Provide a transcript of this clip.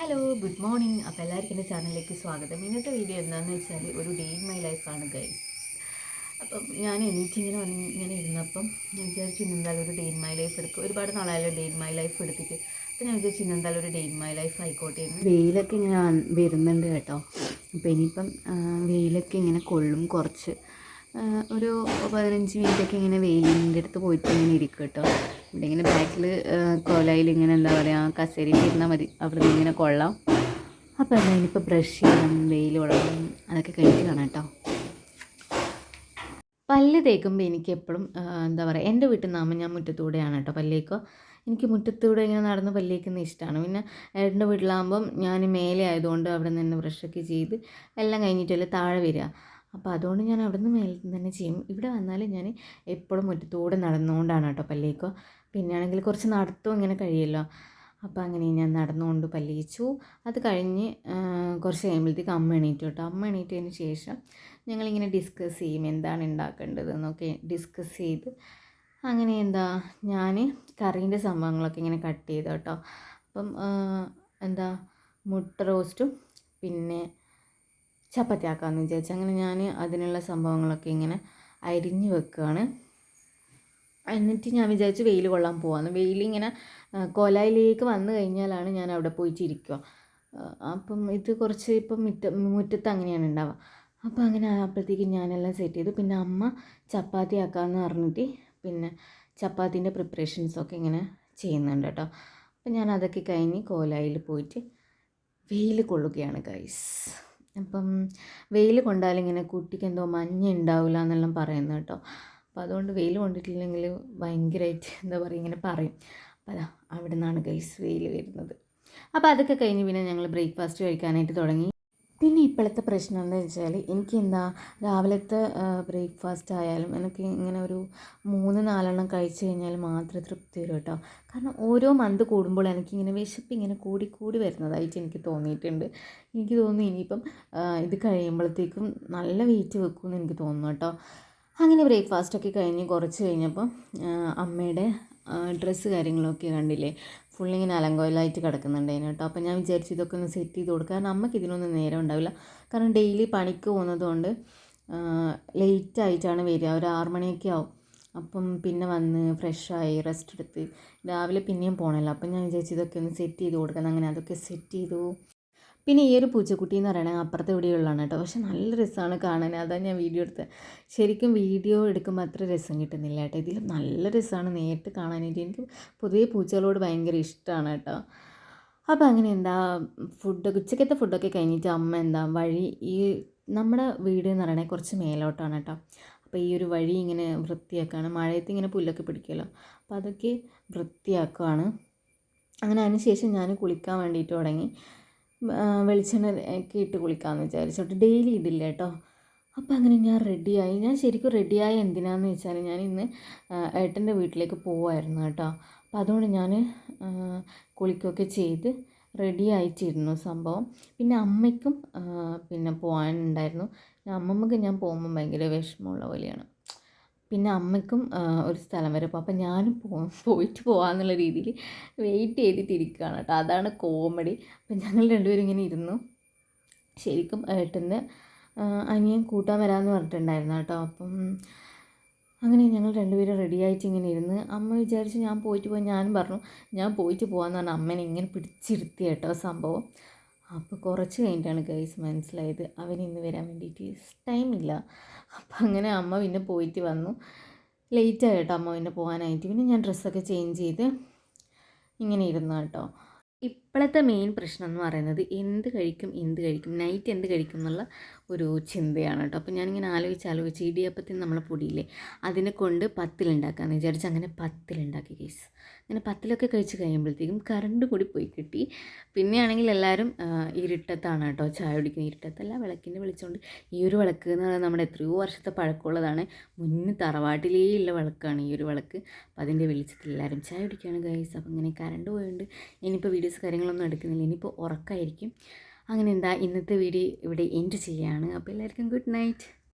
Hello good morning അപ്പോൾ എല്ലാവർക്കും എന്റെ ചാനലിലേക്ക് സ്വാഗതം. ഇന്നത്തെ വീഡിയോ എന്താണെന്ന് വെച്ചാൽ ഒരു ഡേ ഇൻ മൈ ലൈഫാണ് ഗൈസ് അപ്പം ഞാൻ എനിക്കിങ്ങനെ വന്ന് ഇങ്ങനെ ഇരുന്നപ്പം ഞാൻ വിചാരിച്ചു ഇന്ന് എന്തായാലും ഒരു ഡേ ഇൻ മൈ ലൈഫ് എടുക്കും ഒരുപാട് നാളായാലും ഡേ ഇൻ മൈ ലൈഫ് എടുത്തിട്ട്. അപ്പം ഞാൻ വിചാരിച്ചു ഇന്ന് എന്തായാലും ഒരു ഡേ ഇൻ മൈ ലൈഫ് ആയിക്കോട്ടെ എന്ന്. വെയിലൊക്കെ ഇങ്ങനെ വരുന്നുണ്ട് കേട്ടോ. അപ്പോൾ ഇനിയിപ്പം വെയിലൊക്കെ ഇങ്ങനെ കൊള്ളും കുറച്ച്. ഒരു പതിനഞ്ച് മിനിറ്റൊക്കെ ഇങ്ങനെ വെയിലിന്റെ അടുത്ത് പോയിട്ട് ഇങ്ങനെ ഇരിക്കും കേട്ടോ. ഇവിടെ ഇങ്ങനെ ബാക്കിൽ കോലയിൽ ഇങ്ങനെ എന്താ പറയുക കസേരയിൽ ഇരുന്നാൽ മതി. അവിടെ നിന്ന് ഇങ്ങനെ കൊള്ളാം. അപ്പോൾ എന്താ ഇനിയിപ്പോൾ ബ്രഷ് ചെയ്യണം വെയിൽ കൊള്ളണം അതൊക്കെ കഴിഞ്ഞിട്ട് കാണാം കേട്ടോ. പല്ല് തേക്കുമ്പോൾ എനിക്ക് എപ്പോഴും എന്താ പറയുക എന്റെ വീട്ടിൽ നിന്നാകുമ്പോൾ ഞാൻ മുറ്റത്തൂടെയാണ് കേട്ടോ പല്ലേക്കോ. എനിക്ക് മുറ്റത്തൂടെ ഇങ്ങനെ നടന്ന് പല്ലേക്കുന്ന ഇഷ്ടമാണ് പിന്നെ ഏട്ടന്റെ വീട്ടിലാകുമ്പം ഞാൻ മേലെ ആയതുകൊണ്ട് അവിടെ നിന്ന് ബ്രഷൊക്കെ ചെയ്ത് എല്ലാം കഴിഞ്ഞിട്ടല്ലേ താഴെ വരിക. അപ്പോൾ അതുകൊണ്ട് ഞാൻ അവിടെ നിന്ന് മേലെ തന്നെ ചെയ്യും. ഇവിടെ വന്നാൽ ഞാൻ എപ്പോഴും മുറ്റത്തൂടെ നടന്നുകൊണ്ടാണ് കേട്ടോ പല്ലേക്കോ. പിന്നെ ആണെങ്കിൽ കുറച്ച് നടത്തും ഇങ്ങനെ കഴിയുമല്ലോ. അപ്പോൾ അങ്ങനെ ഞാൻ നടന്നുകൊണ്ട് പല്ലിയിച്ചു. അത് കഴിഞ്ഞ് കുറച്ച് കഴിയുമ്പോഴത്തേക്ക് അമ്മ എണീറ്റു കേട്ടോ. അമ്മ എണീറ്റതിന് ശേഷം ഞങ്ങളിങ്ങനെ ഡിസ്കസ് ചെയ്യും എന്താണ് ഉണ്ടാക്കേണ്ടത് എന്നൊക്കെ ഡിസ്കസ് ചെയ്ത്. അങ്ങനെ എന്താ ഞാൻ കറീന്റെ സംഭവങ്ങളൊക്കെ ഇങ്ങനെ കട്ട് ചെയ്തു കേട്ടോ. അപ്പം എന്താ മുട്ട റോസ്റ്റും പിന്നെ ചപ്പാത്തി ആക്കാമെന്ന് വിചാരിച്ചു. അങ്ങനെ ഞാൻ അതിനുള്ള സംഭവങ്ങളൊക്കെ ഇങ്ങനെ അരിഞ്ഞ് വെക്കുകയാണ്. എന്നിട്ട് ഞാൻ വിചാരിച്ചു വെയിൽ കൊള്ളാൻ പോവാന്ന്. വെയിലിങ്ങനെ ഇങ്ങനെ കോലായിലേക്ക് വന്നു കഴിഞ്ഞാലാണ് ഞാൻ അവിടെ പോയിട്ട് ഇരിക്കുക അപ്പം ഇത് കുറച്ച് ഇപ്പം മുറ്റ മുറ്റത്ത് അങ്ങനെയാണ് ഉണ്ടാവുക. അപ്പോൾ അങ്ങനെ ആയപ്പോഴത്തേക്കും ഞാനെല്ലാം സെറ്റ് ചെയ്തു. പിന്നെ അമ്മ ചപ്പാത്തി ആക്കാമെന്ന് പറഞ്ഞിട്ട് പിന്നെ ചപ്പാത്തിന്റെ പ്രിപ്പറേഷൻസൊക്കെ ഇങ്ങനെ ചെയ്യുന്നുണ്ട് കേട്ടോ. അപ്പം ഞാൻ അതൊക്കെ കഴിഞ്ഞ് കോലായിൽ പോയിട്ട് വെയിൽ കൊള്ളുകയാണ് ഗൈസ് അപ്പം വെയിൽ കൊണ്ടാലിങ്ങനെ കുട്ടിക്ക് എന്തോ മഞ്ഞ ഉണ്ടാവില്ല എന്നെല്ലാം പറയുന്നു കേട്ടോ. അപ്പോൾ അതുകൊണ്ട് വെയിൽ കൊണ്ടിട്ടില്ലെങ്കിൽ ഭയങ്കരമായിട്ട് എന്താ പറയുക ഇങ്ങനെ പറയും. അപ്പോൾ അതാ അവിടെ നിന്നാണ് ഗൈസ് വെയിൽ വരുന്നത്. അപ്പോൾ അതൊക്കെ കഴിഞ്ഞ് പിന്നെ ഞങ്ങൾ ബ്രേക്ക്ഫാസ്റ്റ് കഴിക്കാനായിട്ട് തുടങ്ങി. പിന്നെ ഇപ്പോഴത്തെ പ്രശ്നം എന്താ വെച്ചാൽ എനിക്ക് എന്താ രാവിലത്തെ ബ്രേക്ക്ഫാസ്റ്റ് ആയാലും എനിക്ക് ഇങ്ങനെ ഒരു മൂന്ന് നാലെണ്ണം കഴിച്ചു കഴിഞ്ഞാൽ മാത്രമേ തൃപ്തി വരും കേട്ടോ. കാരണം ഓരോ മന്ത് കൂടുമ്പോൾ എനിക്കിങ്ങനെ വിശപ്പ് ഇങ്ങനെ കൂടി കൂടി വരുന്നതായിട്ട് എനിക്ക് തോന്നിയിട്ടുണ്ട്. എനിക്ക് തോന്നുന്നു ഇനിയിപ്പം ഇത് കഴിയുമ്പോഴത്തേക്കും നല്ല വെയിറ്റ് വെക്കുമെന്ന് എനിക്ക് തോന്നുന്നു കേട്ടോ. അങ്ങനെ ബ്രേക്ക്ഫാസ്റ്റൊക്കെ കഴിഞ്ഞ് കുറച്ച് കഴിഞ്ഞപ്പം അമ്മയുടെ ഡ്രസ്സ് കാര്യങ്ങളൊക്കെ കണ്ടില്ലേ? ഫുള്ളിങ്ങനെ അലങ്കോലായിട്ട് കിടക്കുന്നുണ്ടായിരുന്നു കേട്ടോ. അപ്പോൾ ഞാൻ വിചാരിച്ചു ഇതൊക്കെ ഒന്ന് സെറ്റ് ചെയ്ത് കൊടുക്കുക കാരണം അമ്മയ്ക്ക് ഇതിനൊന്നും നേരം ഉണ്ടാവില്ല. കാരണം ഡെയിലി പണിക്ക് പോകുന്നതുകൊണ്ട് ലേറ്റ് ആയിട്ടാണ് വരിക. ഒരു ആറ് മണിയൊക്കെ ആവും. അപ്പം പിന്നെ വന്ന് ഫ്രഷായി റെസ്റ്റ് എടുത്ത് രാവിലെ പിന്നെയും പോകണമല്ലോ അപ്പം ഞാൻ വിചാരിച്ചു ഇതൊക്കെ ഒന്ന് സെറ്റ് ചെയ്ത് കൊടുക്കണം അങ്ങനെ അതൊക്കെ സെറ്റ് ചെയ്തു. പിന്നെ ഈ ഒരു പൂച്ചക്കുട്ടി എന്ന് പറയുന്നത് അപ്പുറത്തെ വീഡിയോയിലാണ് കേട്ടോ. പക്ഷെ നല്ല രസമാണ് കാണാൻ. അതാണ് ഞാൻ വീഡിയോ എടുത്തത് ശരിക്കും വീഡിയോ എടുക്കുമ്പോൾ അത്ര രസം കിട്ടുന്നില്ല കേട്ടോ. ഇതിൽ നല്ല രസമാണ് നേരിട്ട് കാണാനായിട്ട്. എനിക്ക് പൊതുവേ പൂച്ചകളോട് ഭയങ്കര ഇഷ്ടമാണ് കേട്ടോ. അപ്പോൾ അങ്ങനെ എന്താ ഫുഡ് ഉച്ചക്കത്തെ ഫുഡൊക്കെ കഴിഞ്ഞിട്ട് അമ്മ എന്താ വഴി ഈ നമ്മുടെ വീട് എന്ന് പറയണേ കുറച്ച് മേലോട്ടാണ് കേട്ടോ. അപ്പോൾ ഈ ഒരു വഴി ഇങ്ങനെ വൃത്തിയാക്കുകയാണ് മഴയത്ത് ഇങ്ങനെ പുല്ലൊക്കെ പിടിക്കുമല്ലോ. അപ്പോൾ അതൊക്കെ വൃത്തിയാക്കുകയാണ് അങ്ങനെ അതിന് ശേഷം ഞാൻ കുളിക്കാൻ വേണ്ടിയിട്ട് തുടങ്ങി. വെളിച്ചെണ്ണ ഒക്കെ ഇട്ട് കുളിക്കാമെന്ന് വിചാരിച്ചോട്ട് ഡെയിലി ഇടില്ല കേട്ടോ. അപ്പോൾ അങ്ങനെ ഞാൻ റെഡിയായി ഞാൻ ശരിക്കും റെഡിയായി എന്തിനാന്ന് വെച്ചാൽ ഞാൻ ഇന്ന് ഏട്ടന്റെ വീട്ടിലേക്ക് പോവായിരുന്നു കേട്ടോ. അപ്പോൾ അതുകൊണ്ട് ഞാൻ കുളിക്കുകയൊക്കെ ചെയ്ത് റെഡി ആയിട്ടിരുന്നു സംഭവം. പിന്നെ അമ്മയ്ക്കും പിന്നെ പോകാനുണ്ടായിരുന്നു അമ്മമ്മക്ക് ഞാൻ പോകുമ്പോൾ ഭയങ്കര വിഷമമുള്ള പോലെയാണ്. പിന്നെ അമ്മയ്ക്കും ഒരു സ്ഥലം വരെ അപ്പോൾ അപ്പം ഞാനും പോ പോയിട്ട് പോകാമെന്നുള്ള രീതിയിൽ വെയിറ്റ് ചെയ്തിട്ടിരിക്കുകയാണ് കേട്ടോ. അതാണ് കോമഡി അപ്പം ഞങ്ങൾ രണ്ടുപേരും ഇങ്ങനെ ഇരുന്നു. ശരിക്കും ഏട്ടന്റെ അനിയും അനിയൻ കൂട്ടാൻ വരാമെന്ന് പറഞ്ഞിട്ടുണ്ടായിരുന്നു കേട്ടോ. അപ്പം അങ്ങനെ ഞങ്ങൾ രണ്ടുപേരും റെഡി ആയിട്ട് ഇങ്ങനെ ഇരുന്ന് അമ്മ വിചാരിച്ച് ഞാൻ പോയിട്ട് പോയി ഞാനും പറഞ്ഞു ഞാൻ പോയിട്ട് പോകാമെന്ന് പറഞ്ഞാൽ അമ്മേനെ ഇങ്ങനെ പിടിച്ചിരുത്തി കേട്ടോ സംഭവം. അപ്പോൾ കുറച്ച് കഴിഞ്ഞിട്ടാണ് ഗൈസ് മനസ്സിലായത് അവൻ ഇന്ന് വരാൻ വേണ്ടിയിട്ട് ടൈമില്ല അപ്പം അങ്ങനെ അമ്മ പിന്നെ പോയിട്ട് വന്നു. ലേറ്റ് കേട്ടോ അമ്മ പിന്നെ പോകാനായിട്ട്. പിന്നെ ഞാൻ ഡ്രസ്സൊക്കെ ചേഞ്ച് ചെയ്ത് ഇങ്ങനെ ഇരുന്നു കേട്ടോ. ഇപ്പോഴത്തെ മെയിൻ പ്രശ്നം എന്ന് പറയുന്നത് എന്ത് കഴിക്കും എന്ത് കഴിക്കും നൈറ്റ് എന്ത് കഴിക്കും എന്നുള്ള ഒരു ചിന്തയാണ് കേട്ടോ അപ്പോൾ ഞാനിങ്ങനെ ആലോചിച്ച് ആലോചിച്ച് ഇടിയപ്പത്തിന് നമ്മളെ പൊടിയില്ലേ അതിനെ കൊണ്ട് പത്തിലുണ്ടാക്കാമെന്ന് വിചാരിച്ച് അങ്ങനെ പത്തിലുണ്ടാക്കി കേസ് അങ്ങനെ പത്തിലൊക്കെ കഴിച്ച് കഴിയുമ്പോഴത്തേക്കും കറണ്ട് കൂടി പോയി കിട്ടി. പിന്നെയാണെങ്കിൽ എല്ലാവരും ഇരുട്ടത്താണ് കേട്ടോ ചായ കുടിക്കുന്നത് ഇരുട്ടത്തല്ല വിളക്കിന്റെ വിളിച്ചുകൊണ്ട് ഈ ഒരു വിളക്ക് എന്ന് പറയുന്നത് നമ്മുടെ എത്രയോ വർഷത്തെ പഴക്കമുള്ളതാണ്. മുന്നേ തറവാട്ടിലേ ഉള്ള വിളക്കാണ് ഈ ഒരു വിളക്ക്. അപ്പോൾ അതിന്റെ വെളിച്ചത്തിൽ എല്ലാവരും ചായ കുടിക്കുകയാണ് ഗൈസ് അപ്പോൾ ഇങ്ങനെ കറണ്ട് പോയതുകൊണ്ട് ഇനിയിപ്പോൾ വീഡിയോസ് കാര്യങ്ങളൊന്നും എടുക്കുന്നില്ല. ഇനിയിപ്പോൾ ഉറക്കമായിരിക്കും അങ്ങനെ എന്താ ഇന്നത്തെ വീഡിയോ ഇവിടെ എൻഡ് ചെയ്യുകയാണ്. അപ്പോൾ എല്ലാവർക്കും ഗുഡ് നൈറ്റ്